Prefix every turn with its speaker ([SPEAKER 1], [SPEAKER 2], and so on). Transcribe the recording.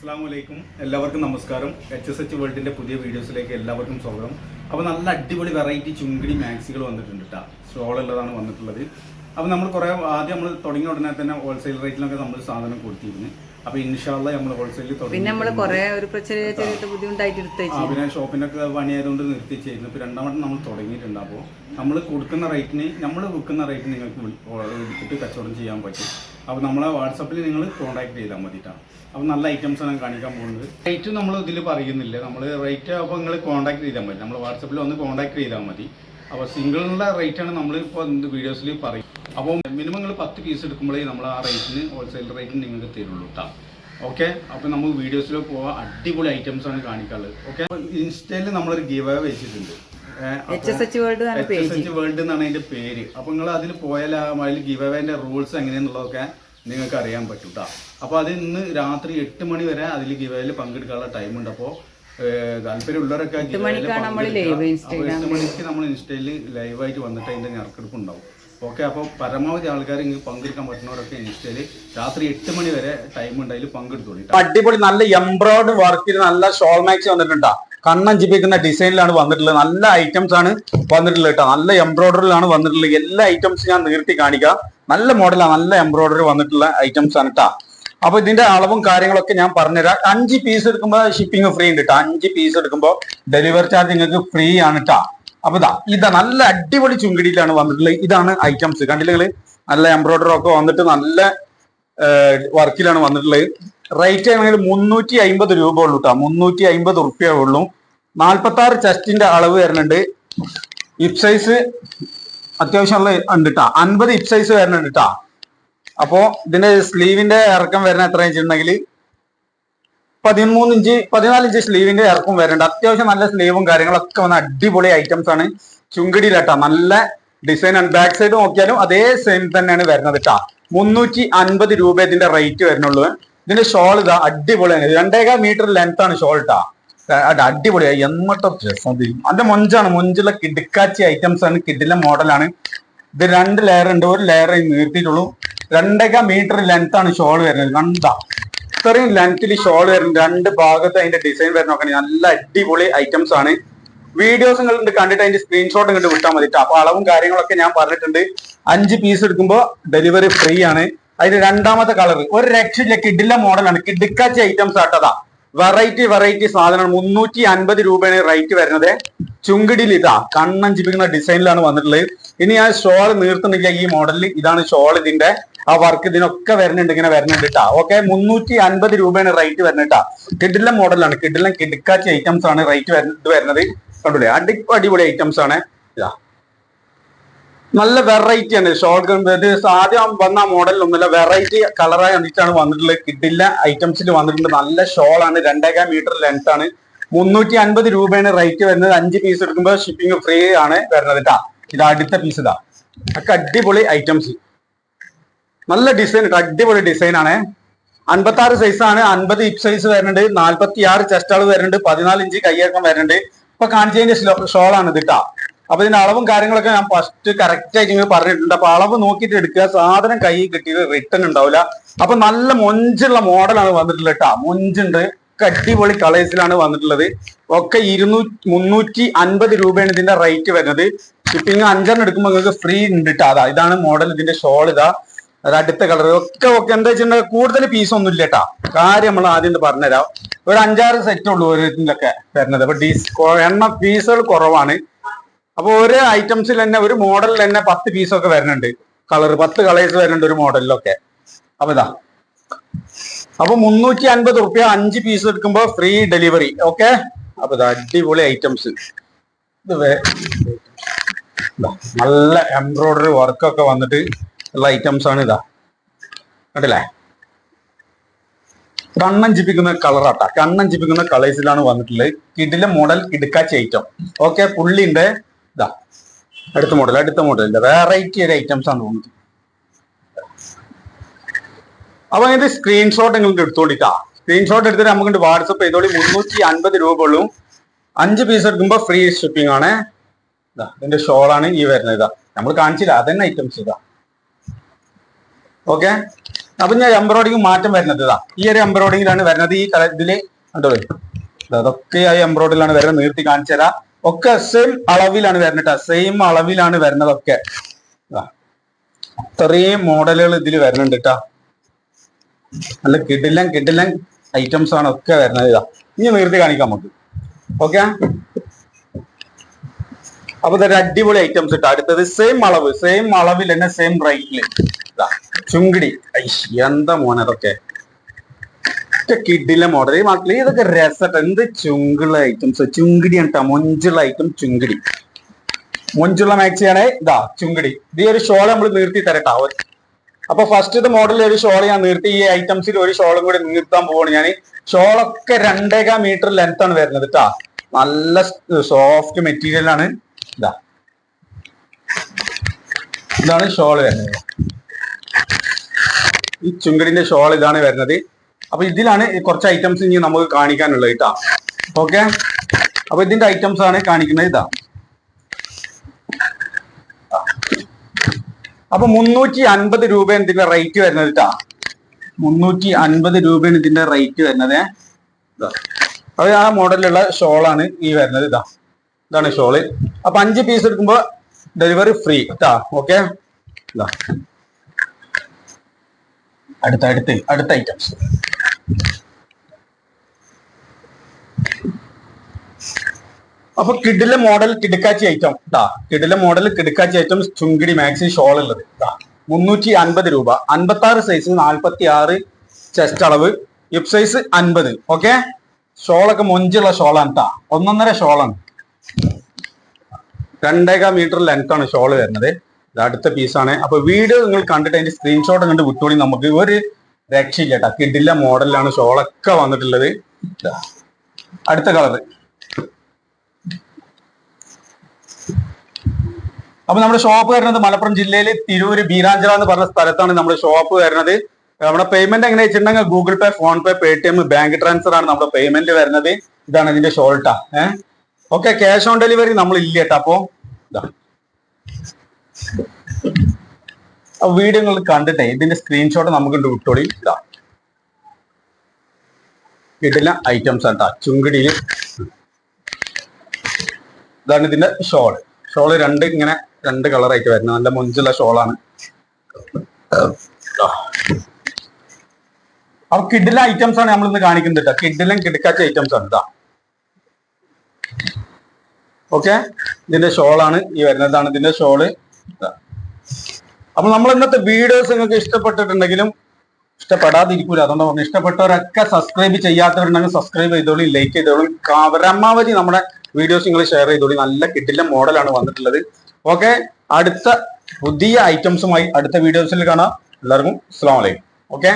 [SPEAKER 1] അസ്സാം വലൈക്കും എല്ലാവർക്കും നമസ്കാരം. എച്ച് എസ് എച്ച് വേൾഡിന്റെ പുതിയ വീഡിയോസിലേക്ക് എല്ലാവർക്കും സ്വാഗതം. അപ്പോൾ നല്ല അടിപൊളി വെറൈറ്റി ചുങ്കിടി മാക്സികൾ വന്നിട്ടുണ്ട് കേട്ടോ സ്റ്റോൾ ഉള്ളതാണ് വന്നിട്ടുള്ളത്. അപ്പോൾ നമ്മൾ കുറേ ആദ്യം നമ്മൾ തുടങ്ങിയ ഉടനെ തന്നെ ഹോൾസെയിൽ റേറ്റിലൊക്കെ നമ്മൾ സാധനം കൊടുത്തിരുന്നു. അപ്പോൾ ഇൻഷാല്ല നമ്മൾ ഹോൾസെയിൽ
[SPEAKER 2] പിന്നെ നമ്മൾ കൊറേ ഒരു ബുദ്ധിമുട്ടായിട്ട്
[SPEAKER 1] പിന്നെ ഷോപ്പിനൊക്കെ പണിയായതുകൊണ്ട് നിർത്തിച്ചായിരുന്നു ഇപ്പോൾ രണ്ടാമത്തെ നമ്മൾ തുടങ്ങിയിട്ടുണ്ട്. അപ്പോൾ നമ്മൾ കൊടുക്കുന്ന റേറ്റിന് നമ്മൾ വിൽക്കുന്ന റേറ്റിന് നിങ്ങൾക്ക് എടുത്തിട്ട് കച്ചവടം ചെയ്യാൻ പറ്റും. അപ്പോൾ നമ്മളെ വാട്സപ്പിൽ നിങ്ങൾ കോൺടാക്ട് ചെയ്താൽ മതിട്ടാണ് അപ്പോൾ നല്ല ഐറ്റംസ് ആണ് കാണിക്കാൻ പോകുന്നത്. റേറ്റ് നമ്മൾ ഇതിൽ പറയുന്നില്ല. നമ്മൾ റേറ്റ് അപ്പോൾ നിങ്ങൾ കോൺടാക്ട് ചെയ്താൽ മതി. നമ്മൾ വാട്സപ്പിൽ ഒന്ന് കോൺടാക്ട് ചെയ്താൽ മതി. അപ്പോൾ സിംഗിളിനുള്ള റേറ്റാണ് നമ്മൾ ഇപ്പോൾ വീഡിയോസിൽ പറയും അപ്പോൾ മിനിമം നിങ്ങൾ പത്ത് പീസ് എടുക്കുമ്പോഴേ നമ്മൾ ആ റേറ്റിന് ഹോൾസെയിൽ റേറ്റിന് നിങ്ങൾക്ക് തരുള്ളൂ കേട്ടോ ഓക്കെ അപ്പോൾ നമുക്ക് വീഡിയോസിൽ പോവാം. അടിപൊളി ഐറ്റംസ് ആണ് കാണിക്കാനുള്ളത്. ഓക്കെ ഇൻസ്റ്റയിൽ നമ്മളൊരു ഗീവ് വെച്ചിട്ടുണ്ട്.
[SPEAKER 2] എച്ച് എസ് എച്ച് വേൾഡ്
[SPEAKER 1] എന്നാണ് അതിന്റെ പേര്. അപ്പൊ നിങ്ങൾ അതിൽ പോയാൽ അതിൽ ഗിവ് അവേന്റെ റൂൾസ് എങ്ങനെയാന്നുള്ളതൊക്കെ നിങ്ങൾക്ക് അറിയാൻ പറ്റും കേട്ടോ അപ്പോൾ അത് ഇന്ന് രാത്രി എട്ട് മണി വരെ അതിൽ ഗിവ് അവേയിൽ പങ്കെടുക്കാനുള്ള ടൈം ഉണ്ട്. അപ്പോൾ താല്പര്യമുള്ളവരൊക്കെ എട്ട് മണിക്ക് നമ്മൾ ഇൻസ്റ്റയിൽ ലൈവായിട്ട് വന്നിട്ട് അതിന്റെ ഞറക്കെടുപ്പ് ഉണ്ടാവും ഓക്കെ അപ്പോൾ പരമാവധി ആൾക്കാർ ഇങ്ങനെ പങ്കെടുക്കാൻ പറ്റുന്നവരൊക്കെ ഇൻസ്റ്റയിൽ രാത്രി എട്ട് മണി വരെ ടൈം ഉണ്ട്. അതിൽ പങ്കെടുത്തോളൂ.
[SPEAKER 3] അടിപൊളി നല്ല എംബ്രോയിഡ് വർക്കിൽ നല്ല ഷോൾ മാക്സ് വന്നിട്ടുണ്ടാ കണ്ണഞ്ചിപ്പിക്കുന്ന ഡിസൈനിലാണ് വന്നിട്ടുള്ളത്. നല്ല ഐറ്റംസ് ആണ് വന്നിട്ടുള്ളത് കേട്ടോ. നല്ല എംബ്രോയിഡറിയിലാണ് വന്നിട്ടുള്ളത്. എല്ലാ ഐറ്റംസും ഞാൻ നീർത്തി കാണിക്കാം. നല്ല മോഡലാണ് നല്ല എംബ്രോയിഡറി വന്നിട്ടുള്ള ഐറ്റംസ് ആണ് കേട്ടോ അപ്പൊ ഇതിന്റെ അളവും കാര്യങ്ങളൊക്കെ ഞാൻ പറഞ്ഞുതരാം. അഞ്ച് പീസ് എടുക്കുമ്പോൾ ഷിപ്പിംഗ് ഫ്രീ ഉണ്ട് കേട്ടോ അഞ്ച് പീസ് എടുക്കുമ്പോൾ ഡെലിവറി ചാർജ് നിങ്ങൾക്ക് ഫ്രീ ആണ് കേട്ടോ അപ്പൊ ഇതാ ഇതാ നല്ല അടിപൊളി ചുങ്കിടിയിലാണ് വന്നിട്ടുള്ളത്. ഇതാണ് ഐറ്റംസ് കണ്ടില്ലെങ്കിൽ നല്ല എംബ്രോയിഡറി ഒക്കെ വന്നിട്ട് നല്ല വർക്കിലാണ് വന്നിട്ടുള്ളത്. റേറ്റ് ആണെങ്കിൽ മുന്നൂറ്റി അമ്പത് രൂപ ഉള്ളൂ കേട്ടോ മുന്നൂറ്റി അമ്പത് ഉറുപ്പ്യ ഉള്ളൂ. നാൽപ്പത്തി ആറ് ചെസ്റ്റിന്റെ അളവ് വരുന്നുണ്ട്. ഇപ് സൈസ് അത്യാവശ്യമുള്ള ഉണ്ട് കേട്ടോ അൻപത് ഇപ് സൈസ് വരുന്നുണ്ട് കേട്ടോ അപ്പോ ഇതിന്റെ സ്ലീവിന്റെ ഇറക്കം വരുന്ന എത്ര ഇഞ്ച് ഉണ്ടെങ്കിൽ പതിമൂന്ന് ഇഞ്ച് പതിനാല് ഇഞ്ച് സ്ലീവിന്റെ ഇറക്കം വരുന്നുണ്ട്. അത്യാവശ്യം നല്ല സ്ലീവും കാര്യങ്ങളൊക്കെ വന്ന അടിപൊളി ഐറ്റംസ് ആണ്. ചുങ്കിടിയിലട്ടാ നല്ല ഡിസൈൻ ആണ്. ബാക്ക് സൈഡ് നോക്കിയാലും അതേ സെയിം തന്നെയാണ് വരുന്നത് കേട്ടാ മുന്നൂറ്റി അൻപത് രൂപ ഇതിന്റെ റേറ്റ് വരുന്നുള്ളൂ. ഇതിന്റെ ഷോൾ ഇതാ അടിപൊളിയാണ്. രണ്ടേകാൽ മീറ്റർ ലെങ്ത് ആണ് ഷോൾ ഇട്ടാ അടിപൊളിയായി എന്നിട്ടോ രസം ഇത്. അതിന്റെ മൊഞ്ചാണ്. മൊഞ്ചുള്ള കിടുക്കാച്ചി ഐറ്റംസ് ആണ്. കിഡിലെ മോഡലാണ് ഇത് രണ്ട് ലെയർ ഉണ്ട്. ഒരു ലെയർ നീട്ടിയിട്ടുള്ളൂ രണ്ടേകാൽ മീറ്റർ ലെങ്ത് ആണ് ഷോൾ വരുന്നത്. കണ്ടാ. ഇത്രയും ലെങ്ത്തിൽ ഷോൾ വരുന്നത് രണ്ട് ഭാഗത്ത് അതിന്റെ ഡിസൈൻ വരുന്നൊക്കെ നല്ല അടിപൊളി ഐറ്റംസ് ആണ്. വീഡിയോസ് നിങ്ങൾ കണ്ടിട്ട് അതിന്റെ സ്ക്രീൻഷോട്ട് കണ്ട് വിട്ടാൽ മതി അപ്പൊ അളവും കാര്യങ്ങളൊക്കെ ഞാൻ പറഞ്ഞിട്ടുണ്ട്. അഞ്ച് പീസ് എടുക്കുമ്പോൾ ഡെലിവറി ഫ്രീ ആണ്. അതിന്റെ രണ്ടാമത്തെ കളർ ഒരു രക്ഷയില്ല. കിഡിലെ മോഡലാണ് കിഡിക്കാച്ചി ഐറ്റംസ് ആട്ടതാ വെറൈറ്റി വെറൈറ്റി സാധനമാണ് മുന്നൂറ്റി അൻപത് രൂപയാണ് റേറ്റ് വരുന്നത്. ചുങ്കിടിയിൽ ഇതാ. കണ്ണൻ കണ്ണഞ്ചിപ്പിക്കുന്ന ഡിസൈനിലാണ് വന്നിട്ടുള്ളത്. ഇനി ഞാൻ ഷോൾ നീർത്തുണ്ടെങ്കിൽ ഈ മോഡലിൽ ഇതാണ് ഷോൾ ഇതിന്റെ. ആ വർക്ക് ഇതിനൊക്കെ വരുന്നുണ്ട്. ഇങ്ങനെ വരുന്നുണ്ട് കേട്ടാ ഓക്കെ മുന്നൂറ്റി അൻപത് രൂപയാണ് റേറ്റ് വരുന്നത് കേട്ടാ കിഡിലെ മോഡലാണ് കിഡിലെ കിഡിക്കാച്ച ഐറ്റംസ് ആണ് റേറ്റ് വരുന്നത്. കണ്ടില്ലേ അടി അടിപൊളി ഐറ്റംസ് ആണ്. ഇതാ. നല്ല വെറൈറ്റി ആണ്. ഷോർട്ട് ഗൺ ആദ്യം വന്ന മോഡലിലൊന്നുമില്ല വെറൈറ്റി കളറായി വന്നിട്ടാണ് വന്നിട്ടുള്ളത്. കിട്ടില്ല. ഐറ്റംസിൽ വന്നിട്ടുണ്ട്. നല്ല ഷോൾ ആണ്. രണ്ടേകാൽ മീറ്റർ ലെങ്ത് ആണ്. മുന്നൂറ്റി അൻപത് രൂപയാണ് റേറ്റ് വരുന്നത്. അഞ്ച് പീസ് എടുക്കുമ്പോൾ ഷിപ്പിംഗ് ഫ്രീ ആണ് വരുന്നത് കേട്ടാ ഇത് അടുത്ത പീസ് ഇതാ. ഒക്കെ അടിപൊളി ഐറ്റംസ് നല്ല ഡിസൈൻ അടിപൊളി ഡിസൈൻ ആണ്. അൻപത്തി ആറ് സൈസ് ആണ്. അൻപത് ഇപ്പ് സൈസ് വരുന്നുണ്ട്. നാല്പത്തി ആറ് ചെസ്റ്റ് വരുന്നുണ്ട്. പതിനാല് ഇഞ്ച് കൈയേക്കം വരുന്നുണ്ട്. ഇപ്പൊ കാണിച്ചതിന്റെ ഷോളാണ് ഇത് കേട്ടാ അപ്പൊ ഇതിന്റെ അളവും കാര്യങ്ങളൊക്കെ ഞാൻ ഫസ്റ്റ് കറക്റ്റ് ആയിട്ട് ഇങ്ങനെ പറഞ്ഞിട്ടുണ്ട്. അപ്പൊ അളവ് നോക്കിയിട്ട് എടുക്കുക. സാധനം കൈ കിട്ടിയത് റിട്ടേൺ ഉണ്ടാവില്ല. അപ്പൊ നല്ല മൊഞ്ചുള്ള മോഡലാണ് വന്നിട്ടുള്ളത് കേട്ടോ മൊഞ്ചുണ്ട്. കട്ടിപൊളി കളേഴ്സിലാണ് വന്നിട്ടുള്ളത്. ഒക്കെ ഇരുന്നൂറ്റി മുന്നൂറ്റി അൻപത് രൂപയാണ് ഇതിന്റെ റേറ്റ് വരുന്നത്. ഷിപ്പിംഗ് അഞ്ചെണ്ണം എടുക്കുമ്പോൾ നിങ്ങൾക്ക് ഫ്രീ ഉണ്ട് കേട്ടോ അതാ ഇതാണ് മോഡൽ ഇതിന്റെ ഷോൾ ഇതാ. അത് അടുത്ത കളർ ഒക്കെ ഒക്കെ എന്താ വെച്ചിട്ടുണ്ടെങ്കിൽ കൂടുതൽ പീസ് ഒന്നും ഇല്ല കേട്ടാ കാര്യം നമ്മൾ ആദ്യം പറഞ്ഞുതരാം. ഒരു അഞ്ചാറ് സെറ്റ് ഉള്ളൂ ഒരു ഒക്കെ വരുന്നത്. അപ്പൊ ഡീസ് എണ്ണ പീസുകൾ കുറവാണ്. അപ്പൊ ഒരു ഐറ്റംസിൽ തന്നെ ഒരു മോഡലിൽ തന്നെ പത്ത് പീസൊക്കെ വരുന്നുണ്ട്. കളർ പത്ത് കളേഴ്സ് വരുന്നുണ്ട് ഒരു മോഡലിലൊക്കെ അപ്പൊ ഇതാ. അപ്പൊ മുന്നൂറ്റി അൻപത് റുപ്യ അഞ്ച് പീസ് എടുക്കുമ്പോ ഫ്രീ ഡെലിവറി ഓക്കെ അപ്പൊ ഇതാ അടിപൊളി ഐറ്റംസ് ഇത് നല്ല എംബ്രോയിഡറി വർക്കൊക്കെ വന്നിട്ട് ഉള്ള ഐറ്റംസ് ആണ് ഇതാ. കണ്ടില്ലേ? കണ്ണം കണ്ണഞ്ചിപ്പിക്കുന്ന കളറാട്ടാ കണ്ണഞ്ചിപ്പിക്കുന്ന കളേഴ്സിലാണ് വന്നിട്ടുള്ളത്. കിടിലെ മോഡൽ കിടുക്കാച്ച ഐറ്റം ഓക്കെ പുള്ളിന്റെ ഇതാ അടുത്ത മോഡൽ അടുത്ത മോഡലിന്റെ വെറൈറ്റി ഒരു ഐറ്റംസ് ആണ് തോന്നുന്നത്. അപ്പൊ അതിന്റെ സ്ക്രീൻഷോട്ട് നിങ്ങൾക്ക് എടുത്തോളിട്ടാ സ്ക്രീൻഷോട്ട് എടുത്തിട്ട് നമുക്ക് വാട്സപ്പ് ചെയ്തോളി. മുന്നൂറ്റി അൻപത് രൂപ ഉള്ളൂ അഞ്ച് പീസ് എടുക്കുമ്പോൾ ഫ്രീ ഷിപ്പിംഗ് ആണ്. ഇതാ ഇതിന്റെ ഷോളാണ് ഈ വരുന്നത്. ഇതാ നമ്മൾ കാണിച്ചില്ല. അതന്നെ ഐറ്റംസ് ഇതാ. ഓക്കെ അപ്പൊ ഞാൻ എംബ്രോയിഡിങ് മാറ്റം വരുന്നത് ഇതാ. ഈ ഒരു എംബ്രോയിഡിങ്ങിലാണ് വരുന്നത്. ഈ ഇതിൽ കണ്ടോ? അതൊക്കെ ആ എംബ്രോയിഡിലാണ് വരുന്നത്. നീർത്തി കാണിച്ചു തരാം ഒക്കെ സെയിം അളവിലാണ് വരുന്നത് സെയിം അളവിലാണ് വരുന്നതൊക്കെ. അത്രയും മോഡലുകൾ ഇതിൽ വരുന്നുണ്ട് കേട്ടാ നല്ല കിടിലം കിടിലം ഐറ്റംസ് ആണ് ഒക്കെ വരുന്നത് ഇതാ ഇനി നിർത്തി കാണിക്കാം നമുക്ക്. ഓക്കെ അപ്പൊ ഇതൊരു അടിപൊളി ഐറ്റംസ് ഇട്ടാ അടുത്തത് സെയിം അളവ്. സെയിം അളവിൽ തന്നെ സെയിം റേറ്റിൽ ഇതാ ചുങ്കിടി. എന്താ മോനെ അതൊക്കെ കിഡിലെ മോഡൽ ഈ മക്കളെ ഇതൊക്കെ രസട്ട. എന്ത് ചുങ്കിള ഐറ്റംസ് ചുങ്കിടി കേട്ടോ മൊഞ്ചുള്ള ഐറ്റം ചുങ്കിടി. മൊഞ്ചുള്ള മാക്സിയാണ് ഇതാ ചുങ്കിടി. ഈ ഒരു ഷോൾ നമ്മൾ നിർത്തി തരട്ടോ. അപ്പൊ ഫസ്റ്റ് ഇത് മോഡലിൽ ഒരു ഷോൾ ഞാൻ നിർത്തി. ഈ ഐറ്റംസിൽ ഒരു ഷോളും കൂടി നീർത്താൻ പോവാണ് ഞാൻ ഷോളൊക്കെ രണ്ടേകാ മീറ്റർ ലെങ്ത് ആണ് വരുന്നത് കേട്ടാ നല്ല സോഫ്റ്റ് മെറ്റീരിയൽ ആണ്. ഇതാ. ഇതാണ് ഷോൾ വരുന്നത്. ഈ ചുങ്കടിന്റെ ഷോൾ ഇതാണ് വരുന്നത്. അപ്പൊ ഇതിലാണ് കുറച്ച് ഐറ്റംസ് ഇനി നമുക്ക് കാണിക്കാനുള്ളത് കേട്ടാ ഓക്കെ അപ്പൊ ഇതിന്റെ ഐറ്റംസ് ആണ് കാണിക്കുന്നത് ഇതാ. അപ്പൊ മുന്നൂറ്റി അൻപത് രൂപയാണ് ഇതിന്റെ റേറ്റ് വരുന്നത് കേട്ടാ മുന്നൂറ്റി അൻപത് രൂപയാണ് ഇതിന്റെ റേറ്റ് വരുന്നത്. അത് ആ മോഡലിലുള്ള ഷോളാണ് ഈ വരുന്നത് ഇതാ. ഇതാണ് ഷോൾ അപ്പൊ അഞ്ച് പീസ് എടുക്കുമ്പോ ഡെലിവറി ഫ്രീ കേട്ടാ ഓക്കെ അടുത്ത അടുത്ത് അടുത്ത ഐറ്റംസ് അപ്പൊ കിഡിലെ മോഡൽ കിടുക്കാച്ചി ഐറ്റം. കേട്ടാ കിഡിലെ മോഡൽ കിടുക്കാച്ചി ഐറ്റം ചുങ്കിടി മാക്സി ഷോൾ ഉള്ളത്. കേട്ടാ മുന്നൂറ്റി അൻപത് രൂപ. അൻപത്തി ആറ് സൈസ് നാൽപ്പത്തി ആറ് ചെസ്റ്റ് അളവ്. ഇപ് സൈസ് അൻപത്. ഓക്കെ ഷോളൊക്കെ മൊഞ്ചുള്ള ഷോളാണ് കേട്ടാ ഒന്നൊന്നര ഷോളാണ്. രണ്ടേകാ മീറ്റർ ലെങ്ത് ആണ് ഷോൾ വരുന്നത്. ഇത് അടുത്ത പീസാണ് അപ്പൊ വീഡിയോ നിങ്ങൾ കണ്ടിട്ട് അതിന്റെ സ്ക്രീൻഷോട്ട് കണ്ട് വിട്ടോളി നമുക്ക് ഒരു രക്ഷയില്ല കേട്ടോ. കിഡിലെ മോഡലിലാണ് ഷോളൊക്കെ വന്നിട്ടുള്ളത്. അടുത്ത കളറ് അപ്പൊ നമ്മുടെ ഷോപ്പ് വരുന്നത് മലപ്പുറം ജില്ലയിൽ തിരൂര് ബീരാഞ്ചല എന്ന് പറഞ്ഞ സ്ഥലത്താണ് നമ്മുടെ ഷോപ്പ് വരുന്നത്. നമ്മുടെ പേയ്മെന്റ് എങ്ങനെ വെച്ചിട്ടുണ്ടെങ്കിൽ Google Pay PhonePe Paytm bank transfer ആണ് നമ്മുടെ പേയ്മെന്റ് വരുന്നത്. ഇതാണ് ഇതിന്റെ ഷോൾട്ടാ ഏഹ് ഓക്കെ ക്യാഷ് ഓൺ ഡെലിവറി നമ്മൾ ഇല്ല കേട്ടോ അപ്പോ. വീഡിയോ നിങ്ങൾ കണ്ടിട്ടേ ഇതിന്റെ സ്ക്രീൻഷോട്ട് നമുക്ക് വിട്ടോളി. ഇടാം കിട്ടില്ല ഐറ്റംസ് കേട്ടോ ചുങ്കിടിയിൽ ഇതാണ് ഇതിന്റെ ഷോൾ ഷോൾ രണ്ട് ഇങ്ങനെ രണ്ട് കളറായിട്ട് വരുന്നത്. നല്ല മുഞ്ചുള്ള ഷോളാണ് അപ്പൊ കിഡില ഐറ്റംസ് ആണ് നമ്മൾ ഇന്ന് കാണിക്കുന്നത് കേട്ടോ കിഡിലും കിടക്കാച്ച ഐറ്റംസ് ആണ് ഇതാ ഓക്കെ ഇതിന്റെ ഷോളാണ് ഈ വരുന്നതാണ് ഇതിന്റെ ഷോൾ ഇതാ. അപ്പൊ നമ്മൾ ഇന്നത്തെ വീഡിയോസ് നിങ്ങൾക്ക് ഇഷ്ടപ്പെട്ടിട്ടുണ്ടെങ്കിലും ഇഷ്ടപ്പെടാതിരിക്കൂല. അതുകൊണ്ട് പറഞ്ഞു ഇഷ്ടപ്പെട്ടവരൊക്കെ സബ്സ്ക്രൈബ് ചെയ്യാത്തവരുണ്ടെങ്കിൽ സബ്സ്ക്രൈബ് ചെയ്തോളി ലൈക്ക് ചെയ്തോളി. പരമാവധി നമ്മുടെ വീഡിയോസ് നിങ്ങൾ ഷെയർ ചെയ്തോളി. നല്ല കിട്ടില്ല മോഡലാണ് വന്നിട്ടുള്ളത്. ഓക്കെ അടുത്ത പുതിയ ഐറ്റംസുമായി അടുത്ത വീഡിയോസിൽ കാണാം. എല്ലാവർക്കും അസ്സാം വലൈക്കും ഓക്കെ